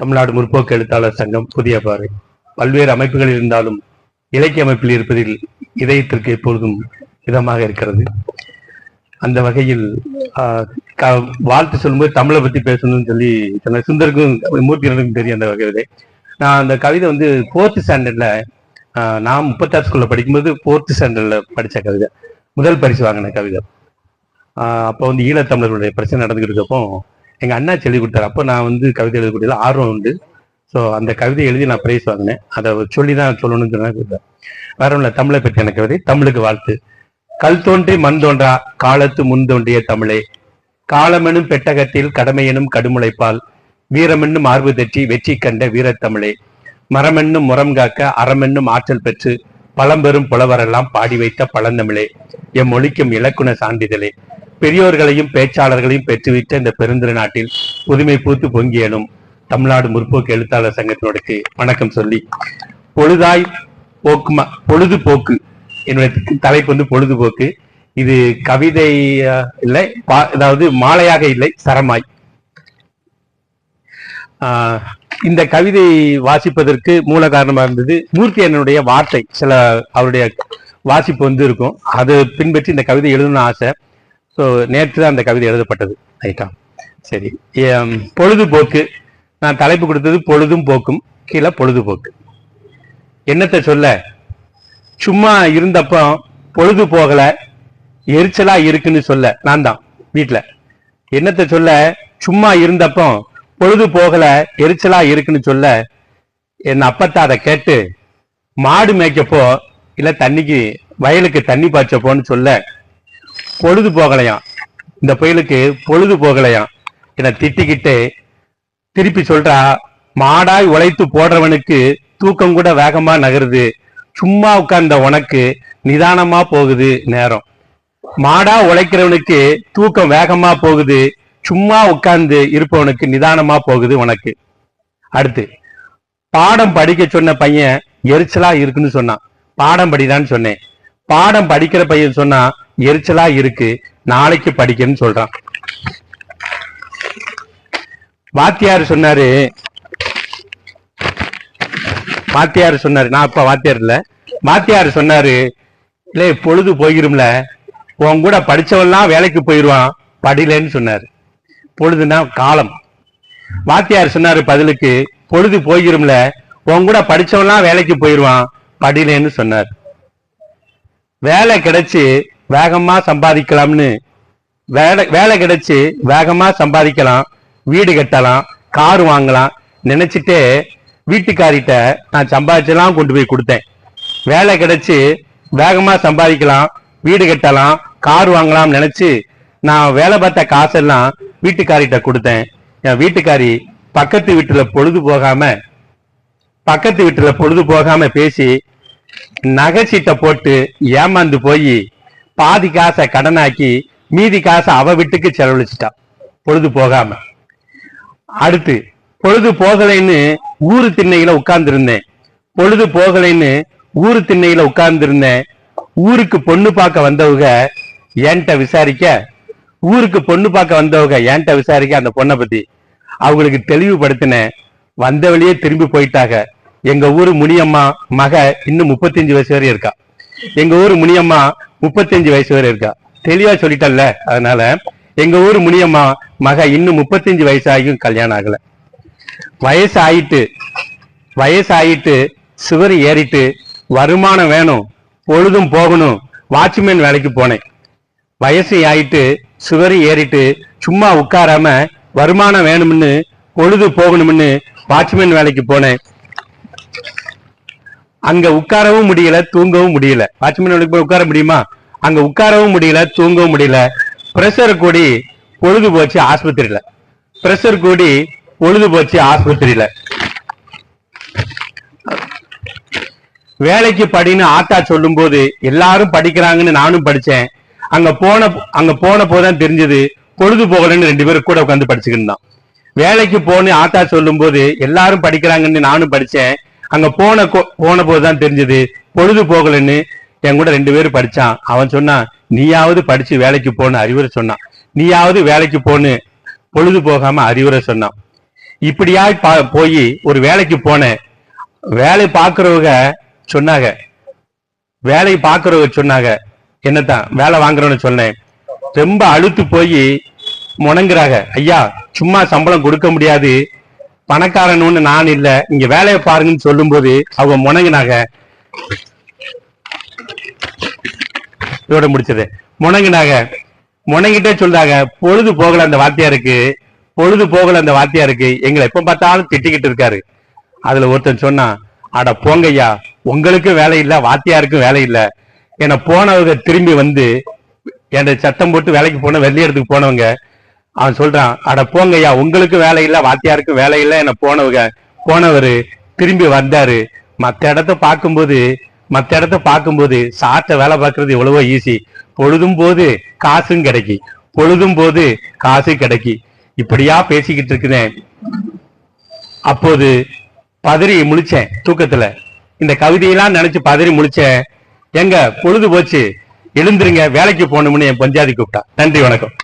தமிழ்நாடு முற்போக்கு எழுத்தாளர் சங்கம் புதிய பாறை. பல்வேறு அமைப்புகள் இருந்தாலும் இலக்கிய அமைப்பில் இருப்பதில் இதயத்திற்கு எப்பொழுதும் இதமாக இருக்கிறது. அந்த வகையில் வாழ்த்து சொல்லும்போது தமிழை பத்தி பேசணும்னு சொல்லி சொன்ன சுந்தருக்கும் மூர்த்தியனுக்கும் தெரியும் அந்த வகையிலே. நான் அந்த கவிதை வந்து ஃபோர்த் ஸ்டாண்டர்ட்ல நான் முப்பத்தாறு ஸ்கூல்ல படிக்கும்போது ஃபோர்த் ஸ்டாண்டர்ட்ல படிச்ச கவிதை. முதல் பரிசு வாங்கின கவிதை. ஆஹ் அப்போ வந்து ஈழத்தமிழர்களுடைய பிரச்சனை நடந்துகிட்டு இருக்கப்போ எங்க அண்ணா சொல்லி கொடுத்தாரு. அப்போ நான் வந்து கவிதை எழுதக்கூடிய ஆர்வம் உண்டு. ஸோ அந்த கவிதை எழுதி நான் ப்ரைஸ் வாங்கினேன். அதை சொல்லி தான் சொல்லணும்னு சொன்னா வேற ஒன்றும் தமிழை பற்றியான கவிதை. தமிழுக்கு வாழ்த்து. கல் தோன்றி மண் தோன்றா காலத்து முன் தோன்றிய தமிழே. காலமெனும் பெட்டகத்தில் கடமையெனும் கடுமுளைப்பால் வீரமென்னும் ஆர்வு தட்டி வெற்றி கண்ட வீரத்தமிழே. மரமென்னும் முரம் காக்க அறமென்னும் ஆற்றல் பெற்று பழம்பெரும் புலவரெல்லாம் பாடி வைத்த பழந்தமிழே. எம் மொழிக்கும் இலக்குண சான்றிதழே. பெரியோர்களையும் பேச்சாளர்களையும் பெற்றுவிட்ட இந்த பெருந்திரு நாட்டில் புதுமை பூத்து பொங்கியலும் தமிழ்நாடு முற்போக்கு எழுத்தாளர் சங்கத்தினருக்கு வணக்கம் சொல்லி. பொழுதாய் போக்குமா பொழுதுபோக்கு. என்னுடைய தலைப்பு வந்து பொழுதுபோக்கு. இது கவிதை இல்லை பா- அதாவது மாலையாக இல்லை சரமாய். ஆஹ், இந்த கவிதை வாசிப்பதற்கு மூல காரணமா இருந்தது மூர்த்தி என்னுடைய வார்த்தை. சில அவருடைய வாசிப்பு வந்து இருக்கும். அது பின்பற்றி இந்த கவிதை எழுதணும்னு ஆசை. ஸோ நேற்று தான் அந்த கவிதை எழுதப்பட்டது. ரைட்டா சரி. எம், பொழுதுபோக்கு. நான் தலைப்பு கொடுத்தது பொழுதும் போக்கும். கீழே பொழுதுபோக்கு. என்னத்தை சொல்ல? சும்மா இருந்தப்போ பொழுது போகல எரிச்சலா இருக்குன்னு சொல்ல. நான் தான் வீட்டில் என்னத்தை சொல்ல? சும்மா இருந்தப்போ பொழுது போகல எரிச்சலா இருக்குன்னு சொல்ல. என் அப்பத்தா அதை கேட்டு மாடு மேய்க்கப்போ இல்லை தண்ணிக்கு வயலுக்கு தண்ணி பாய்ச்சப்போன்னு சொல்ல. பொழுது போகலையாம் இந்த புயலுக்கு பொழுது போகலையாம் என திட்டிக்கிட்டு திருப்பி சொல்றா மாடாய் உழைத்து போடுறவனுக்கு தூக்கம் கூட வேகமா நகருது. சும்மா உட்கார்ந்த உனக்கு நிதானமா போகுது நேரம். மாடா உழைக்கிறவனுக்கு தூக்கம் வேகமா போகுது. சும்மா உட்கார்ந்து இருப்பவனுக்கு நிதானமா போகுது உனக்கு. அடுத்து பாடம் படிக்க சொன்ன பையன் எரிச்சலா இருக்குன்னு சொன்னான். பாடம் படிதான்னு சொன்னேன். பாடம் படிக்கிற பையன் சொன்னா எரிச்சலா இருக்கு. நாளைக்கு படிக்கணும்னு சொல்றான். வாத்தியார் சொன்னாரு. வாத்தியார் சொன்னாரு. நான் அப்ப வாத்தியார் இல்ல. வாத்தியார் சொன்னாரு இல்ல பொழுது போயிரும்ல. உன் கூட படிச்சவன்லாம் வேலைக்கு போயிருவான். படிலன்னு சொன்னாரு. பொழுதுனா காலம். வாத்தியார் சொன்னாரு பதிலுக்கு பொழுது போயிரும்ல. உன் கூட படிச்சவன்லாம் வேலைக்கு போயிருவான். படிலேன்னு சொன்னார். வேலை கிடைச்சு வேகமாக சம்பாதிக்கலாம்னு வேலை வேலை கிடைச்சி வேகமாக சம்பாதிக்கலாம் வீடு கட்டலாம் கார் வாங்கலாம். நினச்சிட்டு வீட்டுக்காரிட்ட நான் சம்பாதிச்செல்லாம் கொண்டு போய் கொடுத்தேன். வேலை கிடைச்சி வேகமாக சம்பாதிக்கலாம் வீடு கட்டலாம் கார் வாங்கலாம் நினச்சி நான் வேலை பார்த்த காசெல்லாம் வீட்டுக்காரிட்ட கொடுத்தேன். என் வீட்டுக்காரி பக்கத்து வீட்டில் பொழுது போகாம பக்கத்து வீட்டில் பொழுது போகாம பேசி நகைச்சீட்டை போட்டு ஏமாந்து போய் பாதி காசை கடனாக்கி மீதி காசை அவ வீட்டுக்கு செலவழிச்சிட்டா. பொழுது போகாம. அடுத்து பொழுது போகலைன்னு ஊரு திண்ணையில உட்கார்ந்து இருந்தேன் பொழுது போகலைன்னு ஊரு திண்ணையில உட்கார்ந்து இருந்தேன் ஊருக்கு பொண்ணு பார்க்க வந்தவங்க என்கிட்ட விசாரிக்க ஊருக்கு பொண்ணு பார்க்க வந்தவங்க என்கிட்ட விசாரிக்க அந்த பொண்ணை பத்தி அவங்களுக்கு தெளிவுபடுத்தினேன். வந்த வழியே திரும்பி போயிட்டாங்க. எங்க ஊரு முனியம்மா மக இன்னும் முப்பத்தஞ்சு வயசு வரை இருக்கா. எங்க ஊரு முனியம்மா முப்பத்தஞ்சு வயசு வரை இருக்கா. தெளிவா சொல்லிட்டல அதனால எங்க ஊர் முனியம்மா மக இன்னும் முப்பத்தஞ்சு வயசு ஆகியும் கல்யாணம் ஆகல. வயசு ஆயிட்டு வயசு ஆயிட்டு சுவர் ஏறிட்டு வருமானம் வேணும் பொழுதும் போகணும் வாட்ச்மேன் வேலைக்கு போனேன். வயசு ஆயிட்டு சுவர் ஏறிட்டு சும்மா உட்காராம வருமானம் வேணும்னு பொழுது போகணும்னு வாட்ச்மேன் வேலைக்கு போனேன். அங்க உட்காரவும் முடியல தூங்கவும் முடியல. வாட்ச்மேன் வேலைக்கு போய் உட்கார முடியுமா? அங்க உட்காரவும் முடியல தூங்கவும் முடியல. பிரஷர் கூடி பொழுது போச்சு ஆஸ்பத்திரியில. பிரஷர் கூடி பொழுது போச்சு ஆஸ்பத்திரியில. வேலைக்கு படின்னு ஆத்தா சொல்லும்போது எல்லாரும் படிக்கிறாங்கன்னு நானும் படிச்சேன். அங்க போன அங்க போன போதுதான் தெரிஞ்சது. பொழுது போகலன்னு ரெண்டு பேரும் கூட உட்காந்து படிச்சுக்கிட்டு தான் வேலைக்கு போன்னு ஆத்தா சொல்லும்போது எல்லாரும் படிக்கிறாங்கன்னு நானும் படிச்சேன். அங்க போன போன போதுதான் தெரிஞ்சது. பொழுது போகலன்னு என் கூட ரெண்டு பேரும் படிச்சான். அவன் சொன்னான் நீயாவது படிச்சு வேலைக்கு போன்னு அறிவுரை சொன்னான். நீயாவது வேலைக்கு போன்னு பொழுது போகாம அறிவுரை சொன்னான். இப்படியாய் பா- போய் ஒரு வேலைக்கு போனேன். வேலை பார்க்கறவங்க சொன்னாங்க. வேலை பார்க்கறவங்க சொன்னாங்க. என்னத்தான் வேலை வாங்குறோன்னு சொன்னேன். ரொம்ப அழுத்து போய் முணங்குறாங்க. ஐயா சும்மா சம்பளம் கொடுக்க முடியாது. பணக்காரனு நான் இல்ல. இங்க வேலையை பாருங்கன்னு சொல்லும்போது அவங்க முணங்குனாங்க. இதோட முடிச்சது. முணங்குனாங்க. முணங்கிட்டே சொல்றாங்க பொழுது போகல அந்த வாத்தியாருக்கு. பொழுது போகல அந்த வாத்தியாருக்கு. எங்களை எப்ப பார்த்தாலும் திட்டிக்கிட்டு இருக்காரு. அதுல ஒருத்தன் சொன்னான் அட போங்கய்யா உங்களுக்கும் வேலை இல்ல வாத்தியாருக்கும் வேலை இல்ல. என போனவங்க திரும்பி வந்து என் சத்தம் போட்டு வேலைக்கு போன வெள்ளையடத்துக்கு போனவங்க அவன் சொல்றான் அட போங்கய்யா உங்களுக்கு வேலை இல்ல வாத்தியாருக்கும் வேலை இல்ல என போனவங்க போனவரு திரும்பி வந்தாரு. மத்த இடத்த பார்க்கும்போது மத்த இடத்த பார்க்கும்போது சாட்ட வேலை பார்க்கறது எவ்வளவோ ஈஸி பொழுதும் போது காசும் கிடைக்கி. பொழுதும் போது காசு கிடைக்கி. இப்படியா பேசிக்கிட்டு இருக்கிறேன். அப்போது பதறி முழிச்சேன் தூக்கத்துல. இந்த கவிதையெல்லாம் நினைச்சு பதறி முழிச்சேன். எங்க பொழுது போச்சு. எழுந்துருங்க வேலைக்கு போகணும்னு என் பஞ்சாதி கூப்பிட்டா. நன்றி வணக்கம்.